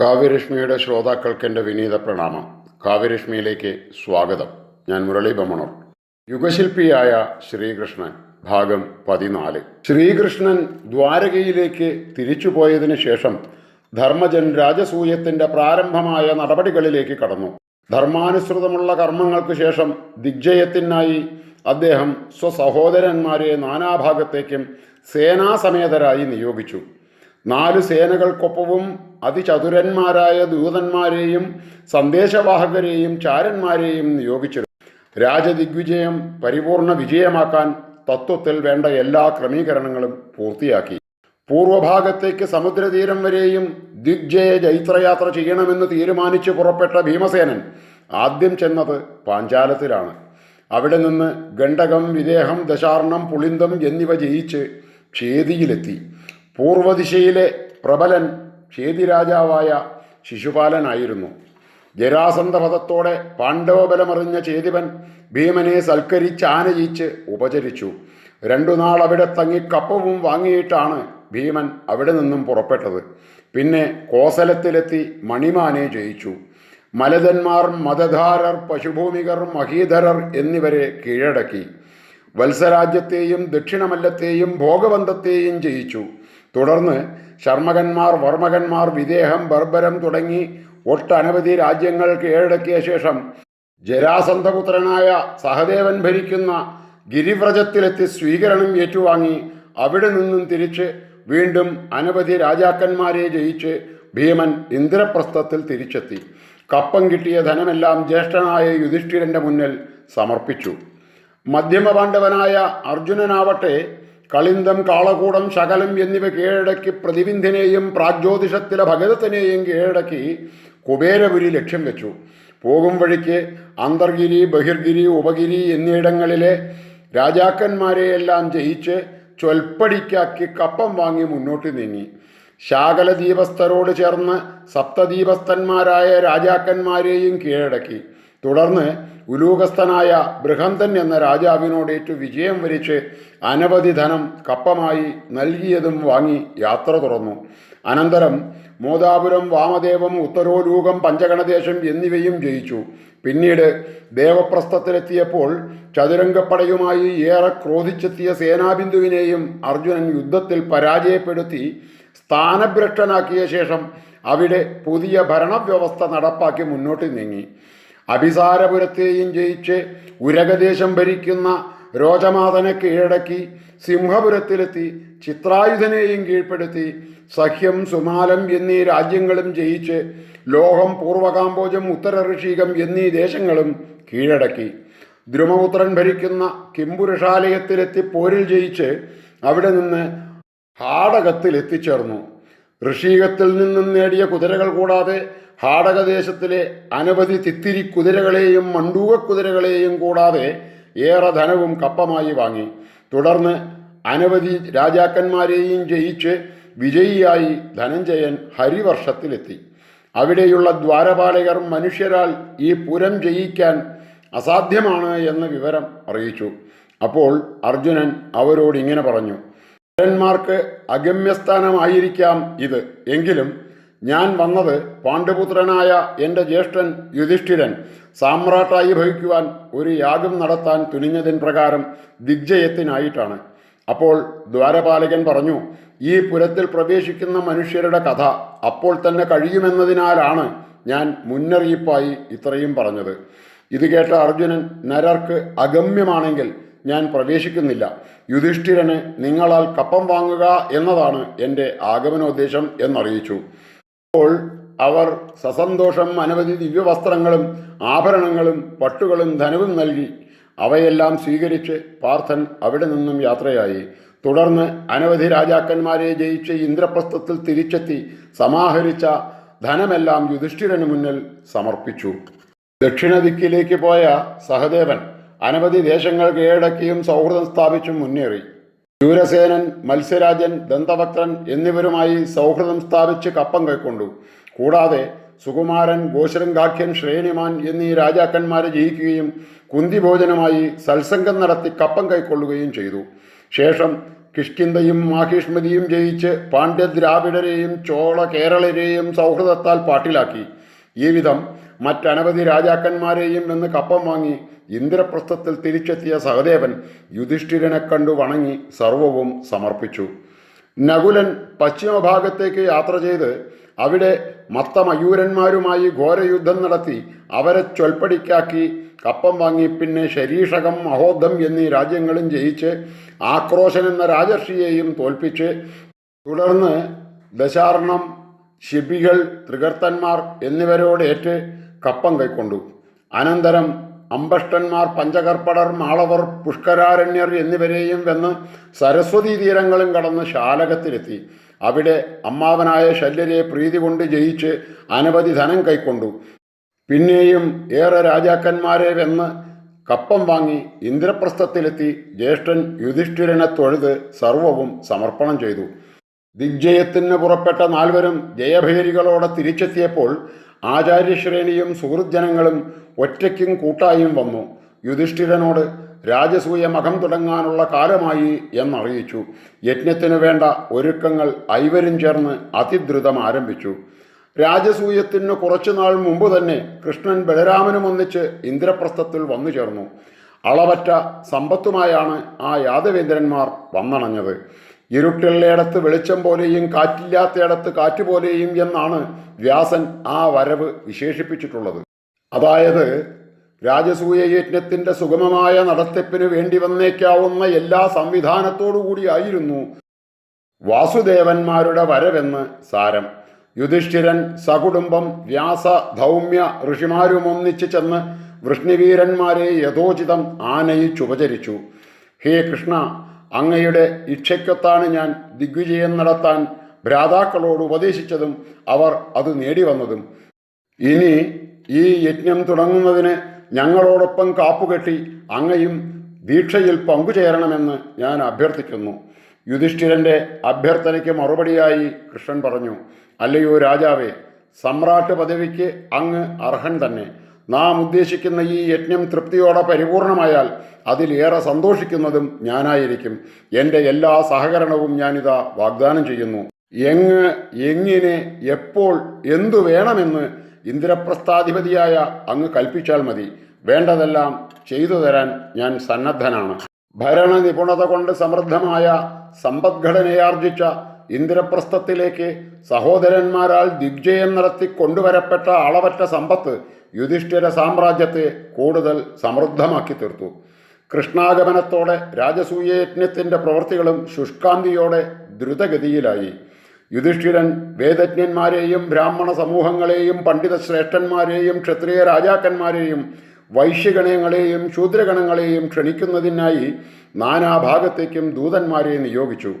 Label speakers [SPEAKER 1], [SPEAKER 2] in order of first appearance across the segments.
[SPEAKER 1] കാവ്യരശ്മിയുടെ ശ്രോതാക്കൾക്ക് എന്റെ വിനീത പ്രണാമം. കാവ്യരശ്മിയിലേക്ക് സ്വാഗതം. ഞാൻ മുരളി ബമണർ. യുഗശില്പിയായ ശ്രീകൃഷ്ണൻ ഭാഗം പതിനാല്. ശ്രീകൃഷ്ണൻ ദ്വാരകയിലേക്ക് തിരിച്ചുപോയതിനു ശേഷം ധർമ്മജൻ രാജസൂയത്തിന്റെ പ്രാരംഭമായ നടപടികളിലേക്ക് കടന്നു. ധർമാനുസൃതമുള്ള കർമ്മങ്ങൾക്ക് ശേഷം ദിഗ്ജയത്തിനായി അദ്ദേഹം സ്വസഹോദരന്മാരെ നാനാഭാഗത്തേക്കും സേനാസമേതരായി നിയോഗിച്ചു. നാല് സേനകൾക്കൊപ്പവും അതിചതുരന്മാരായ ദൂതന്മാരെയും സന്ദേശവാഹകരെയും ചാരന്മാരെയും നിയോഗിച്ചിരുന്നു. രാജദിഗ്വിജയം പരിപൂർണ വിജയമാക്കാൻ തത്വത്തിൽ വേണ്ട എല്ലാ ക്രമീകരണങ്ങളും പൂർത്തിയാക്കി. പൂർവഭാഗത്തേക്ക് സമുദ്രതീരം വരെയും ദിഗ്ജയ ജൈത്രയാത്ര ചെയ്യണമെന്ന് തീരുമാനിച്ചു പുറപ്പെട്ട ഭീമസേനൻ ആദ്യം ചെന്നത് പാഞ്ചാലത്തിലാണ്. അവിടെ നിന്ന് ഗണ്ഡകം വിദേഹം ദശാർണം പുളിന്തം എന്നിവ ജയിച്ച് ക്ഷേതിയിലെത്തി. പൂർവദിശയിലെ പ്രബലൻ ക്ഷേതിരാജാവായ ശിശുപാലനായിരുന്നു. ജരാസന്ധപഥത്തോടെ പാണ്ഡവബലമറിഞ്ഞ ചേതിവൻ ഭീമനെ സൽക്കരിച്ച് ആനയിച്ച് ഉപചരിച്ചു. രണ്ടു നാൾ അവിടെ തങ്ങി കപ്പവും വാങ്ങിയിട്ടാണ് ഭീമൻ അവിടെ നിന്നും പുറപ്പെട്ടത്. പിന്നെ കോസലത്തിലെത്തി മണിമാനെ ജയിച്ചു. മലതന്മാർ മതധാരർ പശുഭൂമികർ മഹീധരർ എന്നിവരെ കീഴടക്കി. വത്സരാജ്യത്തെയും ദക്ഷിണമല്ലത്തെയും ഭോഗബന്ധത്തെയും ജയിച്ചു. തുടർന്ന് ശർമ്മകന്മാർ വർമ്മകന്മാർ വിദേഹം ബർബരം തുടങ്ങി ഒട്ടനവധി രാജ്യങ്ങൾ കീഴടക്കിയ ശേഷം ജരാസന്ധപുത്രനായ സഹദേവൻ ഭരിക്കുന്ന ഗിരിവ്രജത്തിലെത്തി സ്വീകരണം ഏറ്റുവാങ്ങി. അവിടെ നിന്നും തിരിച്ച് വീണ്ടും അനവധി രാജാക്കന്മാരെ ജയിച്ച് ഭീമൻ ഇന്ദ്രപ്രസ്ഥത്തിൽ തിരിച്ചെത്തി. കപ്പം കിട്ടിയ ധനമെല്ലാം ജ്യേഷ്ഠനായ യുധിഷ്ഠിരന്റെ മുന്നിൽ സമർപ്പിച്ചു. മധ്യമപാണ്ഡവനായ അർജുനനാവട്ടെ കളിന്തം കാളകൂടം ശകലം എന്നിവ കീഴടക്കി പ്രതിബിന്ധിനെയും പ്രാഗ്ജ്യോതിഷത്തിലെ ഭഗതത്തിനെയും കീഴടക്കി കുബേരപുരി ലക്ഷ്യം വെച്ചു. പോകും വഴിക്ക് അന്തർഗിരി ബഹിർഗിരി ഉപഗിരി എന്നിടങ്ങളിലെ രാജാക്കന്മാരെയെല്ലാം ജയിച്ച് ചൊൽപ്പടിക്കാക്കി കപ്പം വാങ്ങി മുന്നോട്ട് നീങ്ങി. ശാകലദീപസ്ഥരോട് ചേർന്ന് സപ്തദീപസ്ഥന്മാരായ രാജാക്കന്മാരെയും കീഴടക്കി. തുടർന്ന് ഉലൂകസ്ഥനായ ബൃഹന്തൻ എന്ന രാജാവിനോടേറ്റു വിജയം വരിച്ച് അനവധി ധനം കപ്പമായി നൽകിയതും വാങ്ങി യാത്ര തുറന്നു. അനന്തരം മോദാപുരം വാമദേവം ഉത്തരോലൂകം പഞ്ചഗണദേശം എന്നിവയും ജയിച്ചു. പിന്നീട് ദേവപ്രസ്ഥത്തിലെത്തിയപ്പോൾ ചതുരംഗപ്പടയുമായി ഏറെ ക്രോധിച്ചെത്തിയ സേനാബിന്ദുവിനെയും അർജുനൻ യുദ്ധത്തിൽ പരാജയപ്പെടുത്തി സ്ഥാനഭ്രഷ്ടനാക്കിയ ശേഷം അവിടെ പുതിയ ഭരണവ്യവസ്ഥ നടപ്പാക്കി മുന്നോട്ട് നീങ്ങി. അഭിസാരപുരത്തെയും ജയിച്ച് ഉരകദേശം ഭരിക്കുന്ന രോജമാതനെ കീഴടക്കി സിംഹപുരത്തിലെത്തി ചിത്രായുധനെയും കീഴ്പ്പെടുത്തി സഖ്യം സുമാലം എന്നീ രാജ്യങ്ങളും ജയിച്ച് ലോഹം പൂർവകാമ്പോജം ഉത്തര ഋഷികം എന്നീ ദേശങ്ങളും കീഴടക്കി. ദ്രുമപുത്രൻ ഭരിക്കുന്ന കിംപുരുഷാലയത്തിലെത്തി പോരിൽ ജയിച്ച് അവിടെ നിന്ന് ഹാടകത്തിൽ എത്തിച്ചേർന്നു ഋഷീകത്തിൽ നിന്നും നേടിയ കുതിരകൾ കൂടാതെ ഹാടകദേശത്തിലെ അനവധി തിത്തിരി കുതിരകളെയും മണ്ടൂക കുതിരകളെയും കൂടാതെ ഏറെ ധനവും കപ്പമായി വാങ്ങി. തുടർന്ന് അനവധി രാജാക്കന്മാരെയും ജയിച്ച് വിജയിയായി ധനഞ്ജയൻ ഹരിവർഷത്തിലെത്തി. അവിടെയുള്ള ദ്വാരപാലകർ മനുഷ്യരാൽ ഈ പുരം ജയിക്കാൻ അസാധ്യമാണ് എന്ന വിവരം അറിയിച്ചു. അപ്പോൾ അർജുനൻ അവരോട് ഇങ്ങനെ പറഞ്ഞു. ന്മാർക്ക് അഗമ്യസ്ഥാനമായിരിക്കാം ഇത്. എങ്കിലും ഞാൻ വന്നത് പാണ്ഡുപുത്രനായ എന്റെ ജ്യേഷ്ഠൻ യുധിഷ്ഠിരൻ. സാമ്രാട്ടായി ഭവിക്കുവാൻ ഒരു യാഗം നടത്താൻ തുനിഞ്ഞതിൻ പ്രകാരം ദിഗ്ജയത്തിനായിട്ടാണ്. അപ്പോൾ ദ്വാരപാലകൻ പറഞ്ഞു ഈ പുരത്തിൽ പ്രവേശിക്കുന്ന മനുഷ്യരുടെ കഥ അപ്പോൾ തന്നെ കഴിയുമെന്നതിനാലാണ് ഞാൻ മുന്നറിയിപ്പായി ഇത്രയും പറഞ്ഞത് ഇത് കേട്ട അർജുനൻ നരർക്ക് അഗമ്യമാണെങ്കിൽ ഞാൻ പ്രവേശിക്കുന്നില്ല യുധിഷ്ഠിരന് നിങ്ങളാൽ കപ്പം വാങ്ങുക എന്നതാണ് എന്റെ ആഗമനോദ്ദേശം എന്നറിയിച്ചു. അപ്പോൾ അവർ സസന്തോഷം അനവധി ദിവ്യവസ്ത്രങ്ങളും ആഭരണങ്ങളും പട്ടുകളും ധനവും നൽകി. അവയെല്ലാം സ്വീകരിച്ച് പാർത്ഥൻ അവിടെ നിന്നും യാത്രയായി. തുടർന്ന് അനവധി രാജാക്കന്മാരെ ജയിച്ച് ഇന്ദ്രപ്രസ്ഥത്തിൽ തിരിച്ചെത്തി സമാഹരിച്ച ധനമെല്ലാം യുധിഷ്ഠിരന് മുന്നിൽ സമർപ്പിച്ചു. ദക്ഷിണ ദിക്കിലേക്ക് പോയ സഹദേവൻ അനവധി ദേശങ്ങൾ കീഴടക്കിയും സൗഹൃദം സ്ഥാപിച്ചും മുന്നേറി. ശൂരസേനൻ മത്സ്യരാജൻ ദന്തവക്രൻ എന്നിവരുമായി സൗഹൃദം സ്ഥാപിച്ച് കപ്പം കൈക്കൊണ്ടു. കൂടാതെ സുകുമാരൻ ഗോശരംഗാഖ്യൻ ശ്രേണിമാൻ എന്നീ രാജാക്കന്മാരെ ജയിക്കുകയും കുന്തിഭോജനമായി സത്സംഗം നടത്തി കപ്പം കൈക്കൊള്ളുകയും ചെയ്തു. ശേഷം കിഷ്കിന്തയും മാഹിഷ്മതിയും ജയിച്ച് പാണ്ഡ്യ ദ്രാവിഡരെയും ചോള കേരളരെയും സൗഹൃദത്താൽ പാട്ടിലാക്കി. ഈ വിധം മറ്റനവധി രാജാക്കന്മാരെയും നിന്ന് കപ്പം വാങ്ങി ഇന്ദ്രപ്രസ്ഥത്തിൽ തിരിച്ചെത്തിയ സഹദേവൻ യുധിഷ്ഠിരനെ കണ്ടു വണങ്ങി സർവവും സമർപ്പിച്ചു. നകുലൻ പശ്ചിമഭാഗത്തേക്ക് യാത്ര ചെയ്ത് അവിടെ മത്തമയൂരന്മാരുമായി ഘോരയുദ്ധം നടത്തി അവരെ ചൊൽപ്പടിക്കാക്കി കപ്പം വാങ്ങി പിന്നെ ശരീഷകം മഹോദ്ധം എന്നീ രാജ്യങ്ങളും ജയിച്ച് ആക്രോശൻ എന്ന രാജർഷിയെയും തോൽപ്പിച്ച് തുടർന്ന് ദശാർണം ശിബികൾ ത്രികർത്തന്മാർ എന്നിവരോടേറ്റ് കപ്പം കൈക്കൊണ്ടു. അനന്തരം അമ്പഷ്ടന്മാർ പഞ്ചകർപ്പടർ മാളവർ പുഷ്കരാരണ്യർ എന്നിവരെയും വെന്ന് സരസ്വതി തീരങ്ങളും കടന്ന് ശാലകത്തിലെത്തി. അവിടെ അമ്മാവനായ ശല്യരെ പ്രീതി കൊണ്ട് ജയിച്ച് അനവധി ധനം കൈക്കൊണ്ടു. പിന്നെയും ഏറെ രാജാക്കന്മാരെ വെന്ന് കപ്പം വാങ്ങി ഇന്ദ്രപ്രസ്ഥത്തിലെത്തി ജ്യേഷ്ഠൻ യുധിഷ്ഠിരനെ തൊഴുത് സർവവും സമർപ്പണം ചെയ്തു. ദിഗ്ജയത്തിന് പുറപ്പെട്ട നാൽവരും ജയഭേരികളോടെ തിരിച്ചെത്തിയപ്പോൾ ആചാര്യശ്രേണിയും സുഹൃജ്ജനങ്ങളും ഒറ്റയ്ക്കും കൂട്ടായും വന്നു. യുധിഷ്ഠിരനോട് രാജസൂയ മകം തുടങ്ങാനുള്ള കാലമായി എന്നറിയിച്ചു. യജ്ഞത്തിനു വേണ്ട ഒരുക്കങ്ങൾ ഐവരും ചേർന്ന് അതിദ്രുതം ആരംഭിച്ചു. രാജസൂയത്തിന് കുറച്ചുനാൾ മുമ്പ് തന്നെ കൃഷ്ണൻ ബലരാമനും ഒന്നിച്ച് ഇന്ദ്രപ്രസ്ഥത്തിൽ വന്നു ചേർന്നു. അളവറ്റ സമ്പത്തുമായാണ് ആ യാദവേന്ദ്രന്മാർ വന്നണഞ്ഞത്. ഇരുട്ടുള്ളിടത്ത് വെളിച്ചം പോലെയും കാറ്റില്ലാത്തയിടത്ത് കാറ്റ് പോലെയും എന്നാണ് വ്യാസൻ ആ വരവ് വിശേഷിപ്പിച്ചിട്ടുള്ളത്. അതായത് രാജസൂയ യജ്ഞത്തിന്റെ സുഗമമായ നടത്തിപ്പിന് വേണ്ടി വന്നേക്കാവുന്ന എല്ലാ സംവിധാനത്തോടു കൂടിയായിരുന്നു വാസുദേവന്മാരുടെ വരവെന്ന് സാരം. യുധിഷ്ഠിരൻ സകുടുംബം വ്യാസ ധൗമ്യ ഋഷിമാരുമൊന്നിച്ച് ചെന്ന് വൃഷ്ണിവീരന്മാരെ യഥോചിതം ആനയിച്ചുപചരിച്ചു. ഹേ കൃഷ്ണ അങ്ങയുടെ ഇച്ഛയ്ക്കൊത്താണ് ഞാൻ ദിഗ്വിജയം നടത്താൻ ഭ്രാതാക്കളോട് ഉപദേശിച്ചതും അവർ അത് നേടി വന്നതും ഇനി ഈ യജ്ഞം തുടങ്ങുന്നതിന് ഞങ്ങളോടൊപ്പം കാപ്പുകെട്ടി അങ്ങയും ദീക്ഷയിൽ പങ്കുചേരണമെന്ന് ഞാൻ അഭ്യർത്ഥിക്കുന്നു. യുധിഷ്ഠിരന്റെ അഭ്യർത്ഥനയ്ക്ക് മറുപടിയായി കൃഷ്ണൻ പറഞ്ഞു അല്ലയോ രാജാവേ സമ്രാട്ട് പദവിക്ക് അങ്ങ് അർഹൻ തന്നെ. നാം ഉദ്ദേശിക്കുന്ന ഈ യജ്ഞം തൃപ്തിയോടെ പരിപൂർണമായാൽ അതിലേറെ സന്തോഷിക്കുന്നതും ഞാനായിരിക്കും. എന്റെ എല്ലാ സഹകരണവും ഞാനിതാ വാഗ്ദാനം ചെയ്യുന്നു. എങ്ങ് എങ്ങിനെ എപ്പോൾ എന്തു വേണമെന്ന് ഇന്ദ്രപ്രസ്ഥാധിപതിയായ അങ്ങ് കൽപ്പിച്ചാൽ മതി. വേണ്ടതെല്ലാം ചെയ്തു തരാൻ ഞാൻ സന്നദ്ധനാണ്. ഭരണ നിപുണത കൊണ്ട് സമൃദ്ധമായ സമ്പദ്ഘടനയാർജിച്ച ഇന്ദ്രപ്രസ്ഥത്തിലേക്ക് സഹോദരന്മാരാൽ ദിഗ്ജയം നടത്തി കൊണ്ടുവരപ്പെട്ട അളവറ്റ സമ്പത്ത് യുധിഷ്ഠിര സാമ്രാജ്യത്തെ കൂടുതൽ സമൃദ്ധമാക്കി തീർത്തു. കൃഷ്ണാഗമനത്തോടെ രാജസൂയയജ്ഞത്തിന്റെ പ്രവൃത്തികളും ശുഷ്കാന്തിയോടെ ദ്രുതഗതിയിലായി. യുധിഷ്ഠിരൻ വേദജ്ഞന്മാരെയും ബ്രാഹ്മണ സമൂഹങ്ങളെയും പണ്ഡിത ശ്രേഷ്ഠന്മാരെയും ക്ഷത്രിയ രാജാക്കന്മാരെയും വൈശ്യഗണങ്ങളെയും ശൂദ്രഗണങ്ങളെയും ക്ഷണിക്കുന്നതിനായി നാനാഭാഗത്തേക്കും ദൂതന്മാരെ നിയോഗിച്ചു.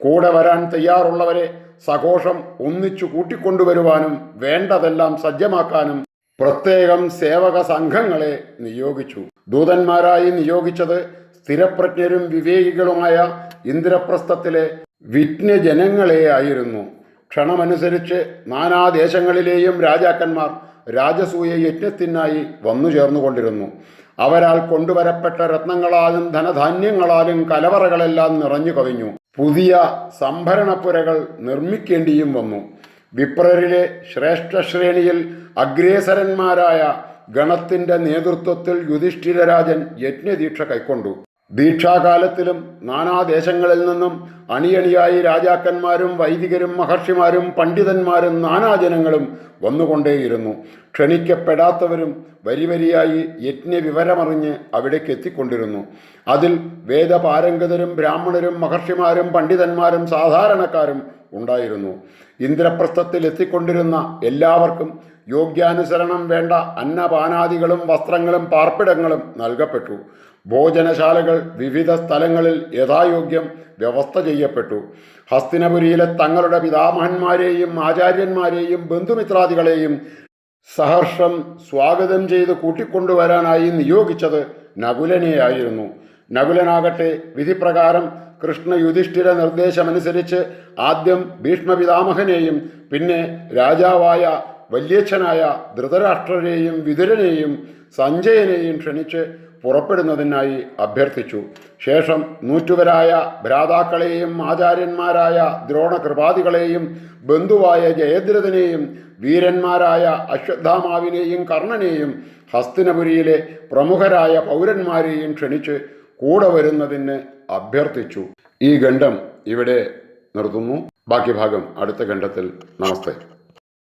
[SPEAKER 1] കൂടെ വരാൻ തയ്യാറുള്ളവരെ സഘോഷം ഒന്നിച്ചു കൂട്ടിക്കൊണ്ടുവരുവാനും വേണ്ടതെല്ലാം സജ്ജമാക്കാനും പ്രത്യേകം സേവക സംഘങ്ങളെ നിയോഗിച്ചു. ദൂതന്മാരായി നിയോഗിച്ചത് സ്ഥിരപ്രജ്ഞരും വിവേകികളുമായ ഇന്ദ്രപ്രസ്ഥത്തിലെ വിജ്ഞജനങ്ങളെ ആയിരുന്നു. ക്ഷണമനുസരിച്ച് നാനാദേശങ്ങളിലെയും രാജാക്കന്മാർ രാജസൂയ യജ്ഞത്തിനായി വന്നു ചേർന്നുകൊണ്ടിരുന്നു. അവരാൽ കൊണ്ടുവരപ്പെട്ട രത്നങ്ങളാലും ധനധാന്യങ്ങളാലും കലവറകളെല്ലാം നിറഞ്ഞു കവിഞ്ഞു. പുതിയ സംഭരണപ്പുരകൾ നിർമ്മിക്കേണ്ടിയും വന്നു. വിപ്രരിലെ ശ്രേഷ്ഠ ശ്രേണിയിൽ അഗ്രേസരന്മാരായ ഗണത്തിന്റെ നേതൃത്വത്തിൽ യുധിഷ്ഠിരരാജൻ യജ്ഞദീക്ഷ കൈക്കൊണ്ടു. ദീക്ഷാകാലത്തിലും നാനാദേശങ്ങളിൽ നിന്നും അണിയണിയായി രാജാക്കന്മാരും വൈദികരും മഹർഷിമാരും പണ്ഡിതന്മാരും നാനാജനങ്ങളും വന്നുകൊണ്ടേയിരുന്നു. ക്ഷണിക്കപ്പെടാത്തവരും വരിവരിയായി യജ്ഞവിവരമറിഞ്ഞ് അവിടേക്ക് എത്തിക്കൊണ്ടിരുന്നു. അതിൽ വേദപാരംഗതരും ബ്രാഹ്മണരും മഹർഷിമാരും പണ്ഡിതന്മാരും സാധാരണക്കാരും ഉണ്ടായിരുന്നു. ഇന്ദ്രപ്രസ്ഥത്തിൽ എത്തിക്കൊണ്ടിരുന്ന എല്ലാവർക്കും യോഗ്യാനുസരണം വേണ്ട അന്നപാനാദികളും വസ്ത്രങ്ങളും പാർപ്പിടങ്ങളും നൽകപ്പെട്ടു. ഭോജനശാലകൾ വിവിധ സ്ഥലങ്ങളിൽ യഥായോഗ്യം വ്യവസ്ഥ ചെയ്യപ്പെട്ടു. ഹസ്തിനപുരിയിലെ തങ്ങളുടെ പിതാമഹന്മാരെയും ആചാര്യന്മാരെയും ബന്ധുമിത്രാദികളെയും സഹർഷം സ്വാഗതം ചെയ്ത് കൂട്ടിക്കൊണ്ടുവരാനായി നിയോഗിച്ചത് നകുലനെയായിരുന്നു. നകുലനാകട്ടെ. വിധിപ്രകാരം കൃഷ്ണ യുധിഷ്ഠിര നിർദ്ദേശമനുസരിച്ച് ആദ്യം ഭീഷ്മപിതാമഹനെയും പിന്നെ രാജാവായ വല്യച്ഛനായ ധൃതരാഷ്ട്രരെയും വിതുരനെയും സഞ്ജയനെയും ക്ഷണിച്ച് പുറപ്പെടുന്നതിനായി അഭ്യർത്ഥിച്ചു. ശേഷം നൂറ്റുവരായ ഭ്രാതാക്കളെയും ആചാര്യന്മാരായ ദ്രോണകൃപാദികളെയും ബന്ധുവായ ജയദ്രഥനെയും വീരന്മാരായ അശ്വത്ഥാമാവിനെയും കർണനെയും ഹസ്തിനപുരിയിലെ പ്രമുഖരായ പൗരന്മാരെയും ക്ഷണിച്ച് കൂടെ വരുന്നതിന് അഭ്യർത്ഥിച്ചു. ഈ ഖണ്ഡം ഇവിടെ നിർത്തുന്നു. ബാക്കി ഭാഗം അടുത്ത ഖണ്ഡത്തിൽ. നമസ്തേ.